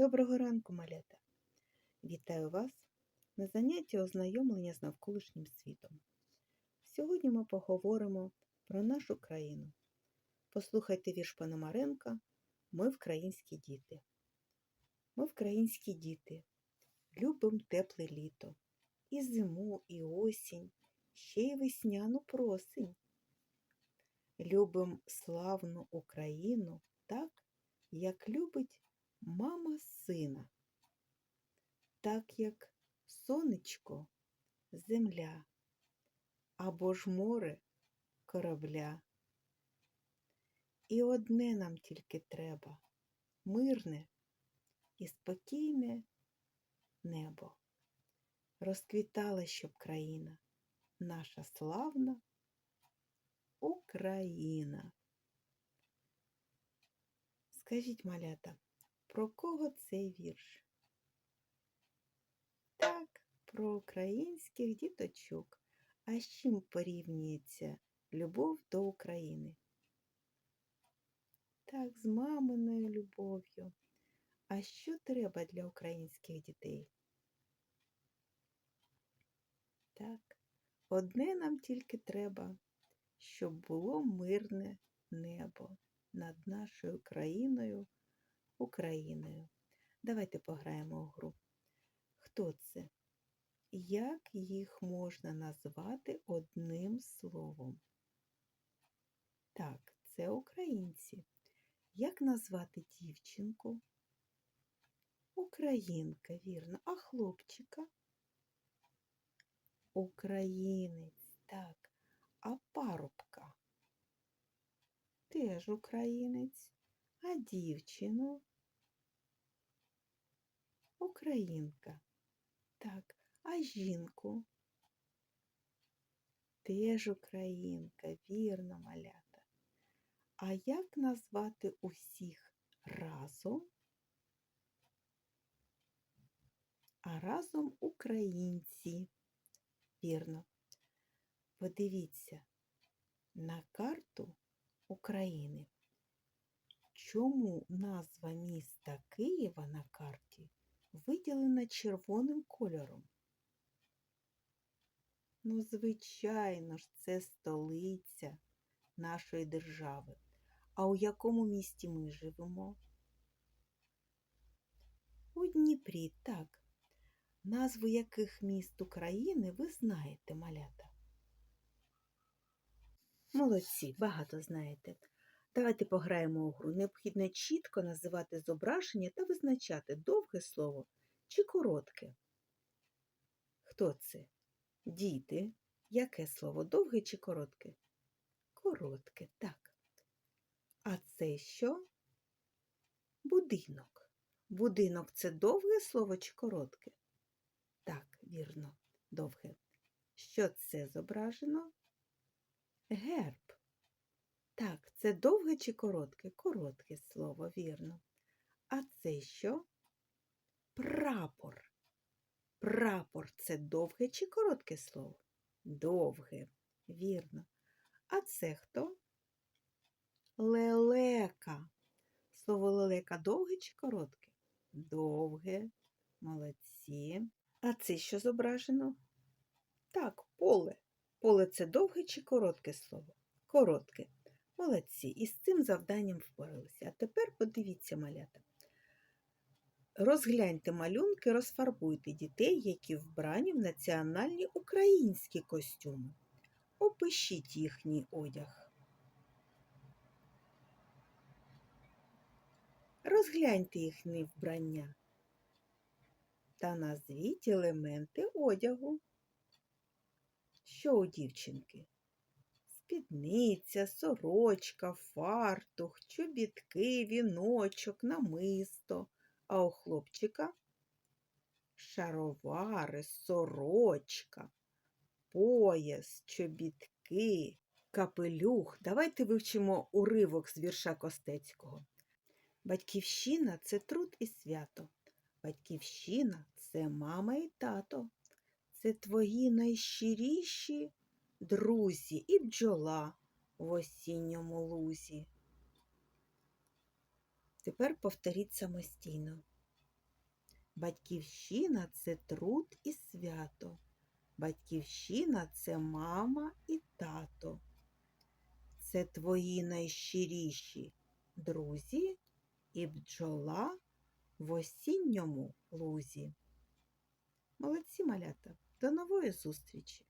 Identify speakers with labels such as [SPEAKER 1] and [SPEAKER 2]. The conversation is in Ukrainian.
[SPEAKER 1] Доброго ранку, малята! Вітаю вас на занятті ознайомлення з навколишнім світом. Сьогодні ми поговоримо про нашу країну. Послухайте вірш Пономаренка Ми вкраїнські діти. Ми вкраїнські діти, любим тепле літо, і зиму, і осінь, ще й весняну просень. Любим славну Україну так, як любить мама сина, так як сонечко земля, або ж море корабля. І одне нам тільки треба мирне і спокійне небо. Розквітала, щоб країна, наша славна Україна. Скажіть, малята, про кого цей вірш? Так, про українських діточок. А з чим порівнюється любов до України? Так, з маминою любов'ю. А що треба для українських дітей? Так, одне нам тільки треба, щоб було мирне небо над нашою країною, Україною. Давайте пограємо у гру. Хто це? Як їх можна назвати одним словом? Так, це українці. Як назвати дівчинку? Українка, вірно. А хлопчика? Українець, так. А парубка? Теж українець. А дівчину? Українка. Так, а жінку? Теж українка, вірно, малята. А як назвати усіх разом? А разом українці. Вірно. Подивіться на карту України. Чому назва міста Києва на карті виділена червоним кольором? Ну, звичайно ж, це столиця нашої держави. А у якому місті ми живемо? У Дніпрі, так. Назву яких міст України ви знаєте, малята? Молодці, багато знаєте. Давайте пограємо у гру. Необхідно чітко називати зображення та визначати довге слово чи коротке. Хто це? Діти. Яке слово? Довге чи коротке? Коротке, так. А це що? Будинок. Будинок це довге слово чи коротке? Так, вірно, довге. Що це зображено? Герб. Так, це довге чи коротке? Коротке слово, вірно. А це що? Прапор. Прапор це довге чи коротке слово? Довге, вірно. А це хто? Лелека. Слово лелека довге чи коротке? Довге. Молодці. А це що зображено? Так, поле. Поле це довге чи коротке слово? Коротке. Молодці. І з цим завданням впоралися. А тепер подивіться малята. Розгляньте малюнки, розфарбуйте дітей, які вбрані в національні українські костюми. Опишіть їхній одяг. Розгляньте їхні вбрання та назвіть елементи одягу. Що у дівчинки? Спідниця, сорочка, фартух, чобітки, віночок, намисто, а у хлопчика шаровари, сорочка, пояс, чобітки, капелюх. Давайте вивчимо уривок з вірша Костецького. Батьківщина це труд і свято. Батьківщина це мама і тато. Це твої найщиріші друзі і бджола в осінньому лузі. Тепер повторіть самостійно. Батьківщина це труд і свято. Батьківщина це мама і тато. Це твої найщиріші друзі і бджола в осінньому лузі. Молодці малята, до нової зустрічі!